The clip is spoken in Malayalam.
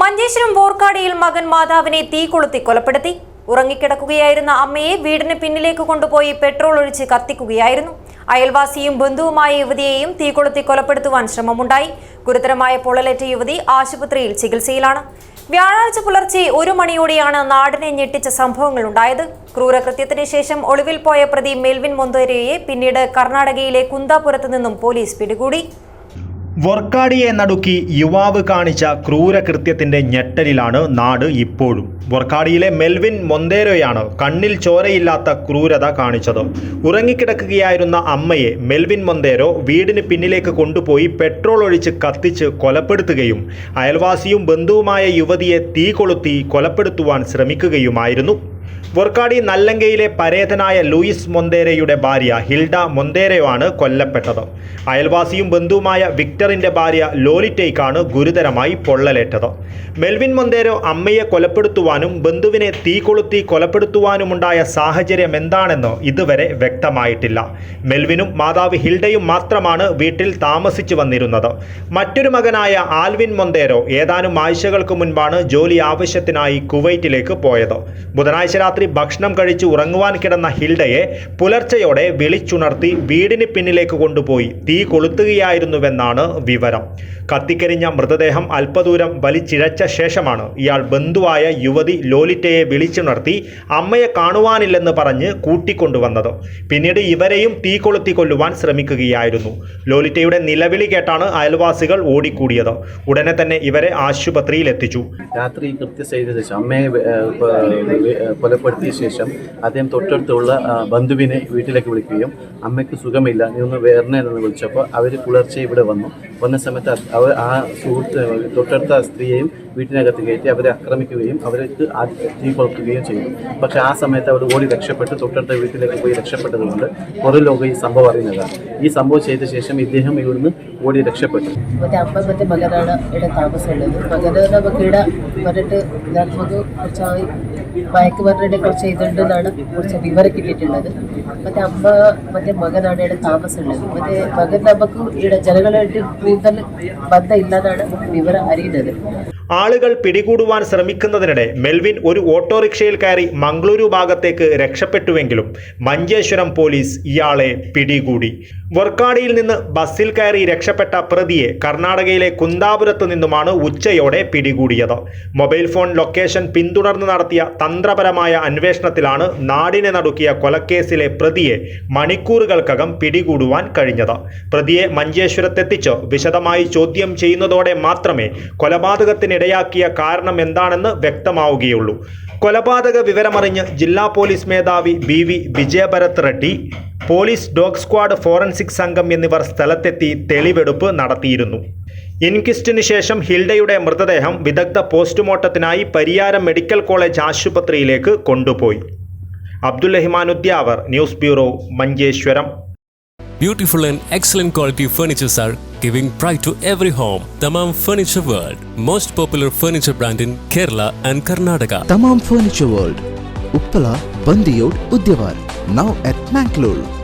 മഞ്ചേശ്വരം ബോർക്കാടിയിൽ മകൻ മാതാവിനെ തീ കൊളുത്തി കൊലപ്പെടുത്തി. ഉറങ്ങിക്കിടക്കുകയായിരുന്ന അമ്മയെ വീടിന് പിന്നിലേക്ക് കൊണ്ടുപോയി പെട്രോൾ ഒഴിച്ച് കത്തിക്കുകയായിരുന്നു. അയൽവാസിയും ബന്ധുവുമായ യുവതിയെയും തീ കൊളുത്തി കൊലപ്പെടുത്തുവാൻ ശ്രമമുണ്ടായി. ഗുരുതരമായ പൊള്ളലേറ്റ യുവതി ആശുപത്രിയിൽ ചികിത്സയിലാണ്. വ്യാഴാഴ്ച പുലർച്ചെ ഒരു മണിയോടെയാണ് നാടിനെ ഞെട്ടിച്ച സംഭവങ്ങൾ ഉണ്ടായത്. ക്രൂരകൃത്യത്തിന് ശേഷം ഒളിവിൽ പോയ പ്രതി മെൽവിൻ മൊന്തേരയെ പിന്നീട് കർണാടകയിലെ കുന്താപുരത്ത് നിന്നും പോലീസ് പിടികൂടി. വൊർക്കാടിയെ നടുക്കി യുവാവ് കാണിച്ച ക്രൂരകൃത്യത്തിന്റെ ഞെട്ടലിലാണ് നാട് ഇപ്പോഴും. വൊർക്കാടിയിലെ മെൽവിൻ മൊന്തേരോയാണ് കണ്ണിൽ ചോരയില്ലാത്ത ക്രൂരത കാണിച്ചത്. ഉറങ്ങിക്കിടക്കുകയായിരുന്ന അമ്മയെ മെൽവിൻ മൊന്തേരോ വീടിന് പിന്നിലേക്ക് കൊണ്ടുപോയി പെട്രോൾ ഒഴിച്ച് കത്തിച്ച് കൊലപ്പെടുത്തുകയും അയൽവാസിയും ബന്ധുവുമായ യുവതിയെ തീ കൊളുത്തി കൊലപ്പെടുത്തുവാൻ ശ്രമിക്കുകയുമായിരുന്നു. വൊർക്കാടി നല്ലങ്കയിലെ പരേതനായ ലൂയിസ് മൊന്തേരയുടെ ഭാര്യ ഹിൽഡ മൊന്തേരയാണ് കൊല്ലപ്പെട്ടത്. അയൽവാസിയും ബന്ധുവുമായ വിക്ടറിന്റെ ഭാര്യ ലോലിറ്റേക്കാണ് ഗുരുതരമായി പൊള്ളലേറ്റത്. മെൽവിൻ മൊന്തേരോ അമ്മയെ കൊലപ്പെടുത്തുവാനും ബന്ധുവിനെ തീ കൊളുത്തി കൊലപ്പെടുത്തുവാനുമുണ്ടായ സാഹചര്യം എന്താണെന്ന് ഇതുവരെ വ്യക്തമായിട്ടില്ല. മെൽവിനും മാതാവ് ഹിൽഡയും മാത്രമാണ് വീട്ടിൽ താമസിച്ചു വന്നിരുന്നത്. മറ്റൊരു മകനായ ആൽവിൻ മൊന്തേരോ ഏതാനും ആഴ്ചകൾക്ക് മുൻപാണ് ജോലി ആവശ്യത്തിനായി കുവൈറ്റിലേക്ക് പോയത്. ബുധനാഴ്ച രാത്രി ഭക്ഷണം കഴിച്ച് ഉറങ്ങുവാൻ കിടന്ന ഹിൽഡയെ പുലർച്ചയോടെ വിളിച്ചുണർത്തി വീടിന് പിന്നിലേക്ക് കൊണ്ടുപോയി. തീ കൊളുത്തുകയായിരുന്നുവെന്നാണ് വിവരം. കത്തിക്കരിഞ്ഞ മൃതദേഹം അല്പദൂരം വലിച്ചിഴച്ച ശേഷമാണ് ഇയാൾ ബന്ധുവായ യുവതി ലോലിറ്റയെ വിളിച്ചുണർത്തി അമ്മയെ കാണുവാനില്ലെന്ന് പറഞ്ഞ് കൂട്ടിക്കൊണ്ടുവന്നത്. പിന്നീട് ഇവരെയും തീ കൊളുത്തി കൊല്ലുവാൻ ശ്രമിക്കുകയായിരുന്നു. ലോലിറ്റയുടെ നിലവിളി കേട്ടാണ് അയൽവാസികൾ ഓടിക്കൂടിയത്. ഉടനെ തന്നെ ഇവരെ ആശുപത്രിയിൽ എത്തിച്ചു രാത്രി കൃത്യ അമ്മയെ കൊലപ്പെടുത്തിയ ശേഷം അദ്ദേഹം തൊട്ടടുത്തുള്ള ബന്ധുവിനെ വീട്ടിലേക്ക് വിളിക്കുകയും അമ്മയ്ക്ക് സുഖമില്ല നീ ഒന്ന് വേറെന്ന് വിളിച്ചപ്പോൾ അവർ പുലർച്ചെ ഇവിടെ വന്നു. വന്ന സമയത്ത് അവർ ആ സുഹൃത്ത് തൊട്ടടുത്ത സ്ത്രീയെയും വീട്ടിനകത്ത് കയറ്റി അവരെ ആക്രമിക്കുകയും അവർക്ക് തീ കൊളുക്കുകയും ചെയ്തു. പക്ഷെ ആ സമയത്ത് അവർ ഓടി രക്ഷപ്പെട്ട് തൊട്ടടുത്ത വീട്ടിലേക്ക് പോയി രക്ഷപ്പെട്ടതുകൊണ്ട് കുറെ ലോകം ഈ സംഭവം അറിയുന്നതാണ് ഈ സംഭവം ചെയ്ത ശേഷം ഇദ്ദേഹം ഇവിടുന്ന് ഓടി രക്ഷപ്പെട്ടു. മറ്റേ അമ്മ മറ്റേ മകനാണ് ഇവിടെ താമസമുള്ളത് മകനെ നമുക്കിവിടെ പറഞ്ഞിട്ട് ഞങ്ങൾക്ക് മയക്കുമരുന്നിനെ കുറിച്ച് എഴുതേണ്ടതാണ് കുറച്ച് വിവരം കിട്ടിയിട്ടുള്ളത് മറ്റേ അമ്മ മറ്റേ മകനാണ് ഇവിടെ താമസമുള്ളത് മറ്റേ മകൻ നമുക്ക് ഇവിടെ ജനങ്ങളായിട്ട് കൂടുതൽ ബന്ധമില്ലാന്നാണ് വിവരം അറിയുന്നത്. ആളുകൾ പിടികൂടുവാൻ ശ്രമിക്കുന്നതിനിടെ മെൽവിൻ ഒരു ഓട്ടോറിക്ഷയിൽ കയറി മംഗളൂരു ഭാഗത്തേക്ക് രക്ഷപ്പെട്ടുവെങ്കിലും മഞ്ചേശ്വരം പോലീസ് ഇയാളെ പിടികൂടി. വർക്കാടിയിൽ നിന്ന് ബസ്സിൽ കയറി രക്ഷപ്പെട്ട പ്രതിയെ കർണാടകയിലെ കുന്താപുരത്ത് നിന്നുമാണ് ഉച്ചയോടെ പിടികൂടിയത്. മൊബൈൽ ഫോൺ ലൊക്കേഷൻ പിന്തുടർന്ന് നടത്തിയ തന്ത്രപരമായ അന്വേഷണത്തിലാണ് നാടിനെ നടുക്കിയ കൊലക്കേസിലെ പ്രതിയെ മണിക്കൂറുകൾക്കകം പിടികൂടുവാൻ കഴിഞ്ഞത്. പ്രതിയെ മഞ്ചേശ്വരത്തെത്തിച്ച് വിശദമായി ചോദ്യം ചെയ്യുന്നതോടെ മാത്രമേ കൊലപാതകത്തിനിടയാക്കിയ കാരണം എന്താണെന്ന് വ്യക്തമാവുകയുള്ളൂ. കൊലപാതക വിവരമറിഞ്ഞ് ജില്ലാ പോലീസ് മേധാവി B V Vijayabharat Reddy police dog squad forensic സംഘം എന്നിവർ സ്ഥലത്തെത്തി തെളിവെടുപ്പ് നടത്തിയിരുന്നു. ഇൻക്വിസ്റ്റിന് ശേഷം ഹിൽഡയുടെ മൃതദേഹം വിദഗ്ധ പോസ്റ്റ്മോർട്ടത്തിനായി പരിയാരം മെഡിക്കൽ കോളേജ് ആശുപത്രിയിലേക്ക് കൊണ്ടുപോയി. Abdul റഹ്മാനുദ്യാവർ news bureau Manjeshwaram. Beautiful and excellent quality furnitures are giving pride to every home. Tamam Furniture World, most popular furniture brand in Kerala and Karnataka. Tamam Furniture World, Uppala, Bandiyod, Udyawar. Now at Mangalore.